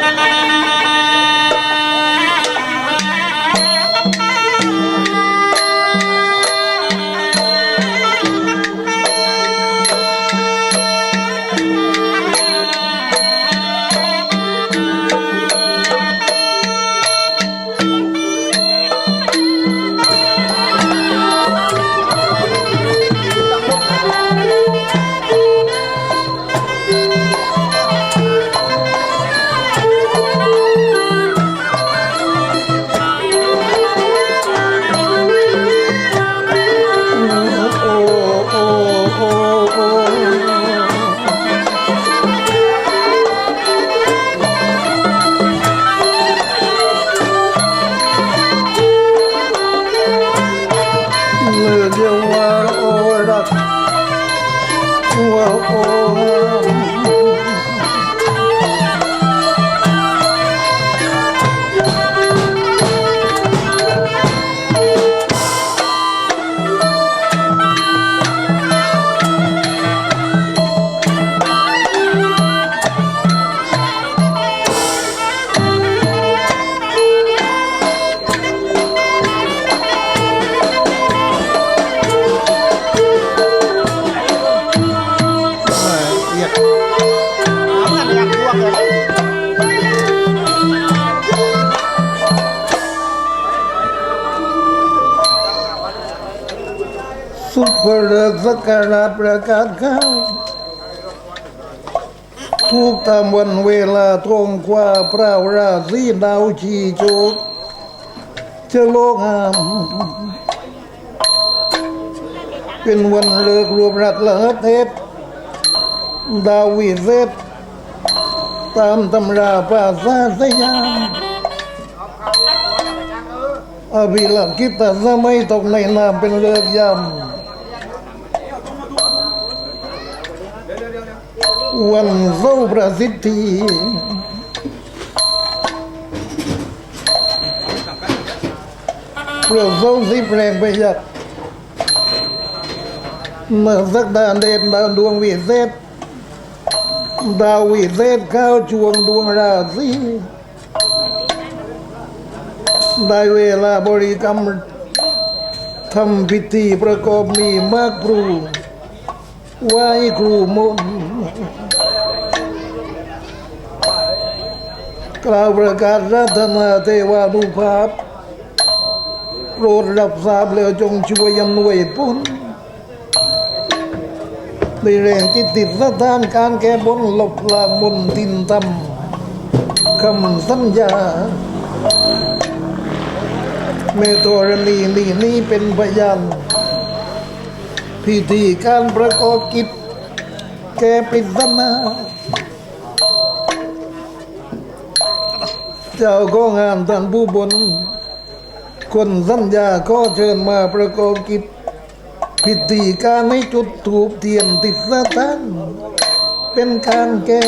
no, no, no. ว่า เลิกสักการะประกาศข้าวทุกตามวันเวลาตรงกว่าพระราศีดาวชีโจกจะโลกามเป็นวันเลิกรวมรัฐละเทพดาววิเศษตามตำราภาษาสยามอภิลักษิตสมัยตกในนามเป็นเลิกยา วันเสาประสิทธิเปลือกเสาร์สิแปลงไปยักเมื่อสักดานเด่นดาวดวงวิเศษดาววิเศษเข้าช่วงดวงราศีได้เวลาบริกรรมทำพิธีประกอบมีมากครู ไว้ครูมนกล่าวประกาศรัตนาเทวานุภาพโปรดรับทราบแล้วจงช่วยอำนวยผลในแรงที่ติดสถานการแก้บนหลบลางมนทินตำคำสัญญา เมตรณีนี่นี่เป็นพยาน พิธีการประกอบกิจแก้ปริศนาเจ้าก็งานท่านผู้บน คนสัญญาก็เชิญมาประกอบกิจพิธีการให้จุดถูกเทียนติดสถานเป็นการแก้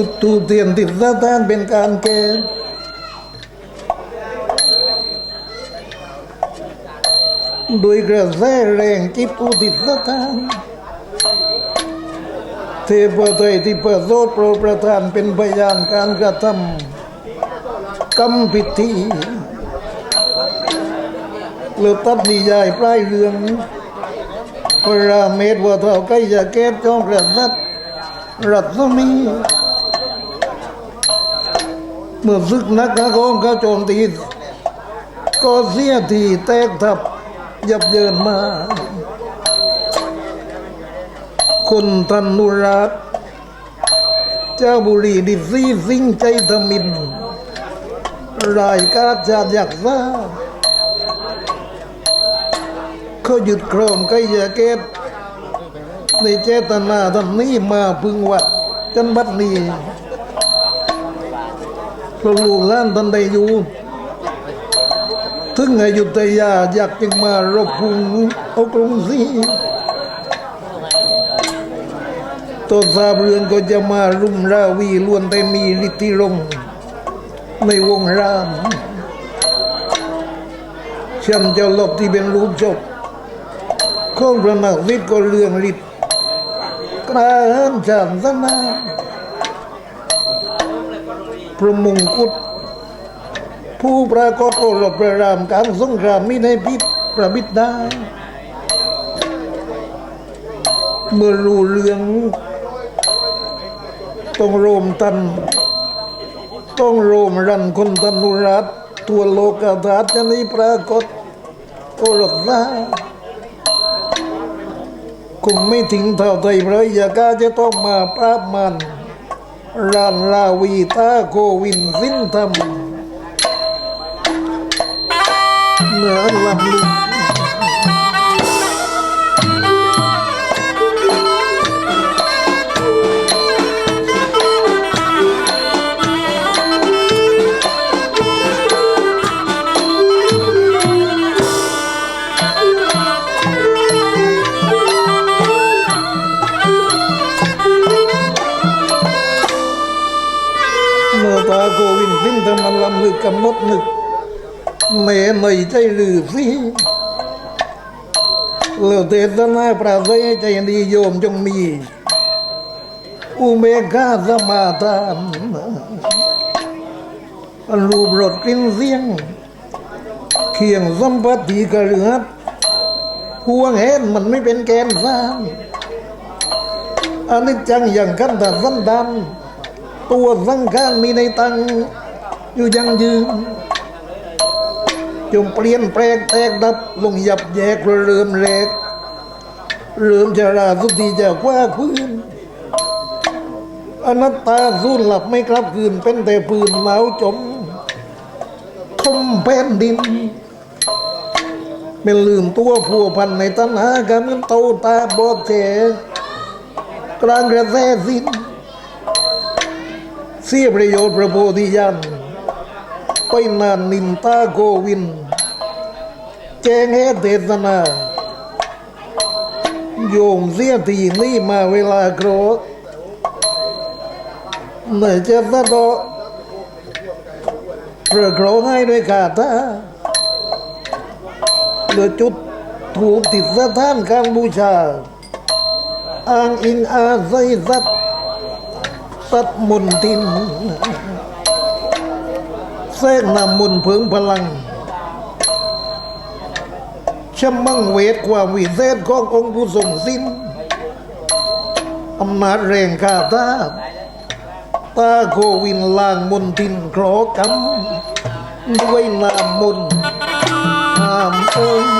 จุดถูเทียนติดสถานเป็นการแก้โดยกระแสแรงจิตอุติดสถานเทพไตรที่ประโสดโปรประทานเป็นพยานการกระทำกรรมพิธีเลือตัดนิยายปลายเรื่องพระราเมศว่าเท่าใกล้จะเก็บจองกระสัดรัศมี เมื่อซึกนักนะของเขาโจมตี ก็เสียทีแตกทับยับเยินมา คนทันนุรักเจ้าบุรีดิซีสิงใจทมิน รายกาจาดยักษ์ซาเขาหยุดโครมไกยาเกตในเจตนาทำนี้มาพึงวัดจนบัดนี้ พระลูกล้านท่านได้อยู่ถึงอยุธยาอยากจึงมารบกรุงเอากรุงศรีตัวทราบเรืองก็จะมารุมราวีล้วนแต่มีฤทธิรงในวงรามฉันจะลบที่เป็นรูปจบของพระนักวิทย์ก็เรื่องฤทธิ์กระหันจามสนา พระมงกุฎผู้ปรากฏโอรสประรามการสงครามมีในพิษประบิดได้ เมื่อรู้เรื่องต้องโรมตัน ต้องโรมรันคนตันุรัตตัวโลกาธาตุจะนี้ปรากฏโอรสได้คงไม่ถึงเท่าไทยพระยากาจะต้องมาปราบมัน รานลาวีตาโกวินสินทำเหนือลำลึก มันลำลึกกำหนดนึกแม่ในใจหรือสิแล้วเทศนาประเสริฐใจนิยมจงมี อุเบกขาสมาทานรูปรสกลิ่นเสียง เคียงสัมปติกระเลือดห่วงเห็นมันไม่เป็นแกนสร้างอันนี้จังอย่างกันแต่สันดานตัวสังขารมีในตัง อยู่ยังยืนจงเปลี่ยนแปลงแตกดับลงหยับแยกเริ่มแรกเริ่มจะราสุธีจะคว้าพื้นอนัตตาสูญหลับไม่กลับคืนเป็นแต่ปืนเมาจมทมแผ่นดินเป็นลืมตัวผัวพันในตัณหากันเหมือนโตตาบอดแฉกลางกระแสสิ้นเสียประโยชน์พระโพธิญาณ ไปนานินตาโกวินแจงเหตุเทศนาโยมเสียทีนี่มาเวลาโกรธเนื่อจะสะเดาเรือโกรธให้ด้วยกาตาเหลือจุดถูกติดสถานการบูชาอ้างอิงอาศัยสัตตัดมนทิน แทรกนำมนเพิงพลังชะมังเวทความวิเศษขององค์ผู้ทรงสิ้นอำนาจแรงคาตาตาโควินลางมนทินครอกำด้วยนามมนต์นามองค์